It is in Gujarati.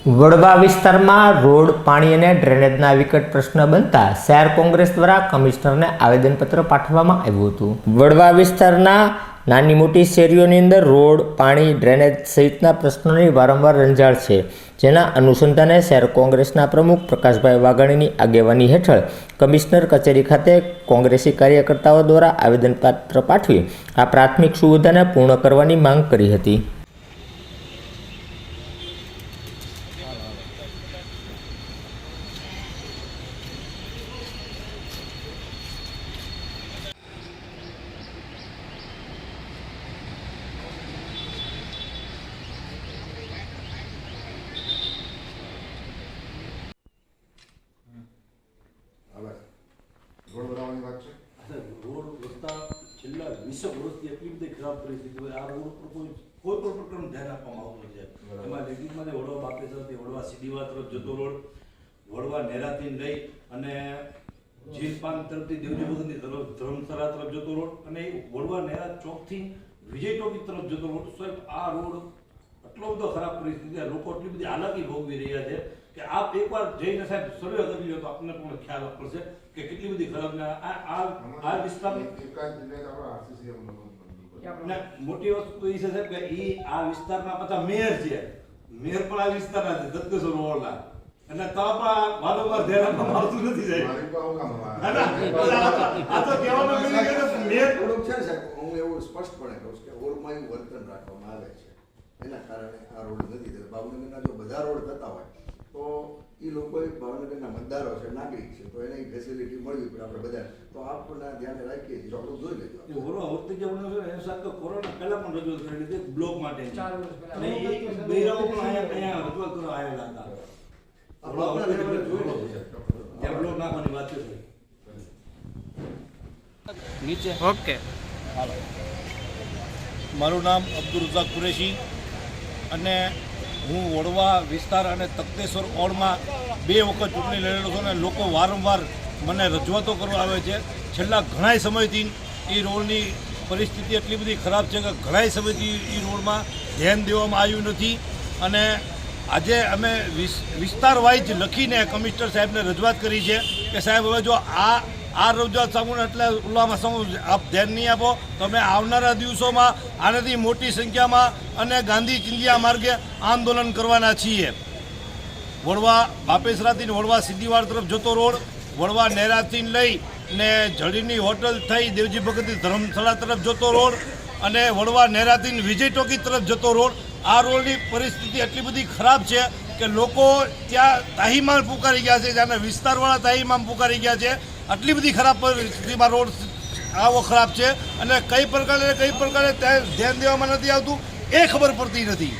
વડવા વિસ્તારમાં રોડ, પાણી અને ડ્રેનેજના વિકટ પ્રશ્ન બનતા શહેર કોંગ્રેસ દ્વારા કમિશનરને આવેદનપત્ર પાઠવવામાં આવ્યું હતું. વડવા વિસ્તારના નાની મોટી શેરીઓની અંદર રોડ, પાણી, ડ્રેનેજ સહિતના પ્રશ્નોની વારંવાર રંજાડ છે, જેના અનુસંધાને શહેર કોંગ્રેસના પ્રમુખ પ્રકાશભાઈ વાઘાણીની આગેવાની હેઠળ કમિશનર કચેરી ખાતે કોંગ્રેસી કાર્યકર્તાઓ દ્વારા આવેદનપત્ર પાઠવી આ પ્રાથમિક સુવિધાને પૂર્ણ કરવાની માંગ કરી હતી હવે રોડ વાત છે? રોડ રસ્તા છેલ્લા વીસ વર્ષથી એટલી બધી ખરાબ પરિસ્થિતિ હોય. આ રોડ ઉપર કોઈ કોઈ પણ પ્રકારનું ધ્યાન આપવામાં આવતું નથી. એમાં લેડીઝમાં વડવા બાપેસરથી વડવા સીડીવા તરફ જતો રોડ વડવા નેરાથી લઈ અને જીલપાન તરફથી દેવજી ભગતની તરફ ધર્મશાળા તરફ જતો રોડ અને વડવા નેરા ચોકથી વિજય ટોકી તરફ જતો રોડ. સાહેબ આ રોડ એટલો બધો ખરાબ પરિસ્થિતિ લોકો એટલી બધી હાલાકી ભોગવી રહ્યા છે. કે આપ એકવાર જઈને સાહેબ સર્વે કરી લો તો આપણને પણ ખ્યાલ પડશે કે કેટલી બધી ખરાબ આ આ અને મોટી વસ્તુ એ છે સાહેબ કે ઈ આ વિસ્તારમાં પાછા મેયર છે. મેયર પણ આ વિસ્તારના છે દત્તેશ્વર રોડના એટલે તો પણ વારંવાર ધ્યાન આપવામાં આવતું નથી સાહેબ. આ તો કહેવાનો એ મેયર થોડુંક છે સાહેબ હું એવું સ્પષ્ટપણે કહું છું કે ઓરમાં એવું વર્તન રાખવામાં આવે છે. એના કારણે આ રોડ નથી થતો. ભાવનગરના જો બધા રોડ થતા હોય એ લોકો ભાવનગરના મતદારો છે નાગરિક છે તો એને ફેસિલિટી મળવી પડે આપણે બધા તો આપણને ધ્યાને રાખીએ છીએ. આપણે જોઈ લેજો કોરોના ઓરો જે જવાનું છે ને સાથે કોરોના પહેલા પણ રજૂઆત કરી હતી બ્લોક માટે. ચાર વર્ષ પહેલા. બૈરાઓ પણ અહીંયા અહીંયા રજૂઆત કરવા આવેલા હતા. આપણે આપણા જોઈ લેજો. ત્યાં બ્લોક નાખવાની વાત છે ઓકે. મારું નામ અબ્દુલ રઝાક કુરેશી અને હું વડવા વિસ્તાર અને તખતેશ્વર ઓળમાં બે વખત ચૂંટણી લડેલો છું અને લોકો વારંવાર મને રજૂઆતો કરવા આવે છે. છેલ્લા ઘણાય સમયથી એ રોડની પરિસ્થિતિ એટલી બધી ખરાબ છે કે ઘણાય સમયથી એ રોડમાં ધ્યાન દેવામાં આવ્યું નથી. અને આજે અમે વિસ- વિસ્તાર વાઇઝ લખીને કમિશનર સાહેબને રજૂઆત કરી છે કે સાહેબ હવે જો આ આ રજૂઆત સામુને એટલે ઉલ્લામાં સામુ આપ ધ્યાન નહીં આપો. તમે આવનારા દિવસોમાં આનાથી મોટી સંખ્યામાં અને ગાંધી ચિંધિયા માર્ગે આંદોલન કરવાના છીએ. વડવા બાપેસરાથી વડવા સિદ્ધિવાડ તરફ જતો રોડ, વડવા નેરાથી લઈ ને જડીની હોટલ થઈ દેવજી ભગતની ધર્મશાળા તરફ જતો રોડ અને વડવા નેરાથી વિજય ટોકી તરફ જતો રોડ. આ રોડની પરિસ્થિતિ એટલી બધી ખરાબ છે કે લોકો ત્યાં તાહીમામ પુકારી ગયા છે, ત્યાંના વિસ્તારવાળા તાહીમામ પુકારી ગયા છે. આટલી બધી ખરાબ પરિસ્થિતિમાં રોડ આવો ખરાબ છે અને કઈ પ્રકારે કઈ પ્રકારે ત્યાં ધ્યાન દેવામાં નથી આવતું, એ ખબર પડતી નથી.